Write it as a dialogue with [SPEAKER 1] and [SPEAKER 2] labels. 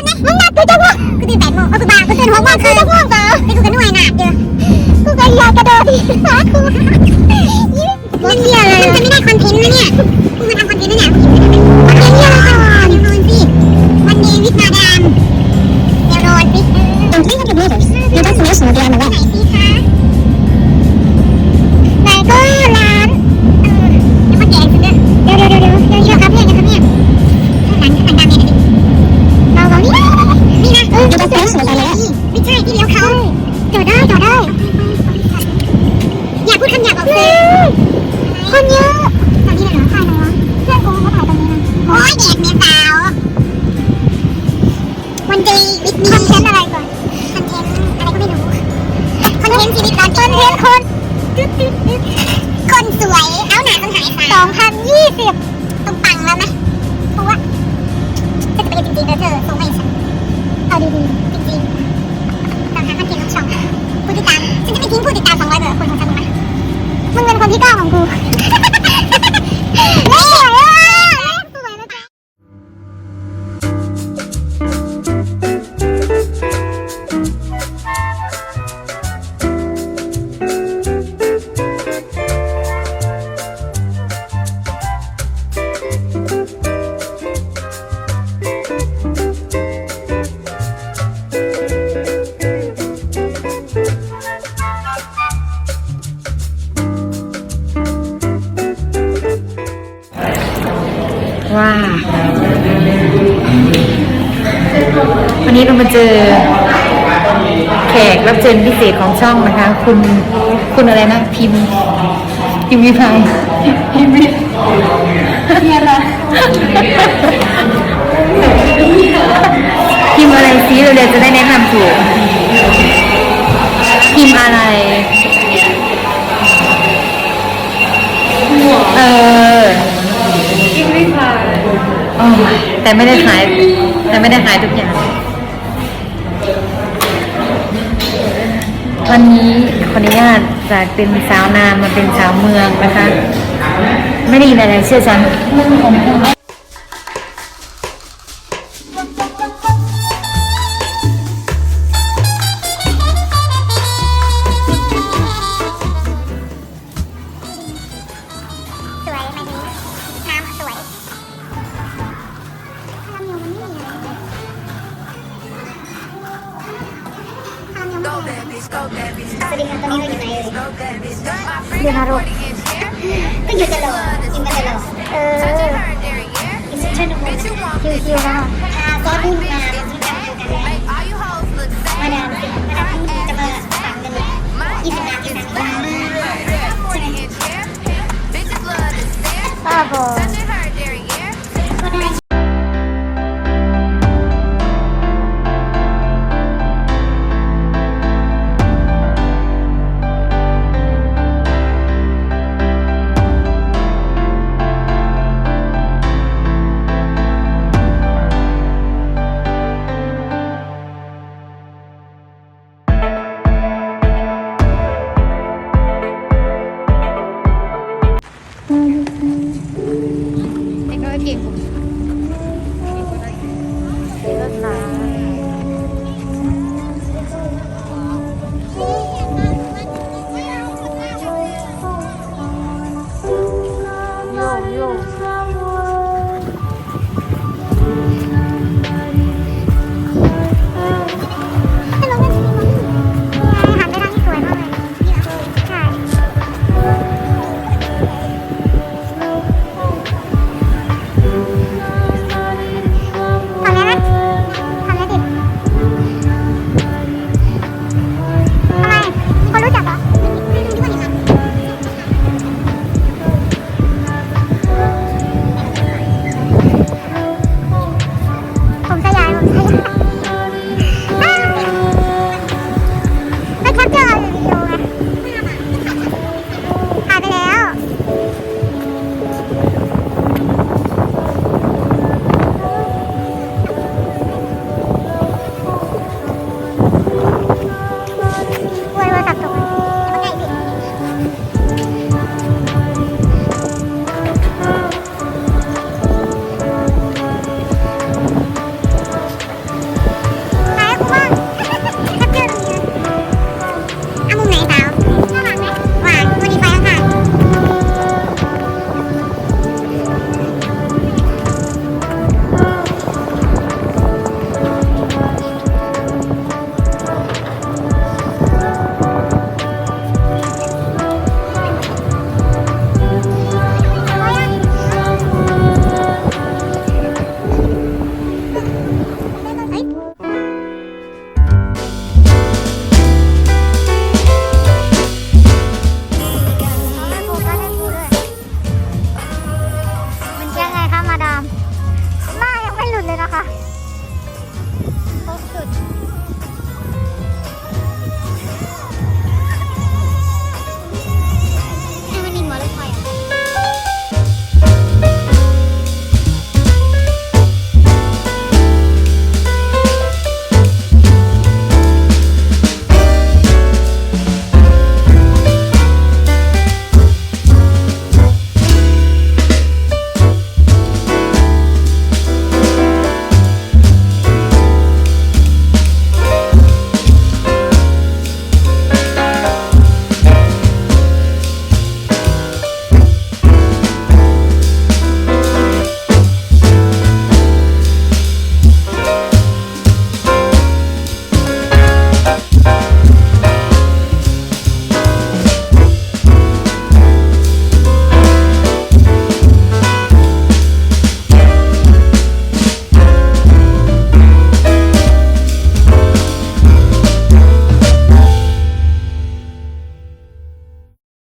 [SPEAKER 1] กูจะง่วงกูตื่นแปดโมงเอากูบากูตื่นหกโมงกูจะง่วงเปล่าไอ้กูก็หน่วยหนาเจอกูก็อยากกระโดดที่ขากูมันเหี้ยอะไรมันจะไม่ได้คอนเทนต์นะเนี่ย กูมาทำคอนเทนต์นะเนี่ย คนสวย เอาหนาคนหายสาวสองพันยี่สิบต้องปังแล้วนะเพราะว่าจะไปจริงๆแล้วเธอส่งมาให้ฉันเอาดีๆจริงๆตามหาคอนเทนต์ของช่องผู้ติดตามฉันจะไม่ทิ้งผู้ติดตาม200เบอร์คนของฉันไหมึงเป็นคนที่เก้าของกู วัน
[SPEAKER 2] นี้เรามาเจอแขกรับเชิญพิเศษของช่องนะคะ คุณคุณอะไรนะพิมพ์พิมพ์วิภัยพิมพ์วิพิมพ์อะไรพิมพ์อะไรซิเราเดี๋ยวจะได้แนะนำถูกพิมพ์อะไรเออโอ้ยแต่ไม่ได้ขายแต่ไม่ได้ขายทุกอย่าง วันนี้ขออนุญาตจากเป็นสาวนามมาเป็นสาวเมืองนะคะ ไม่ได้ยินอะไรเชื่อฉัน
[SPEAKER 1] I'm kanina yun na yun. Doon haro.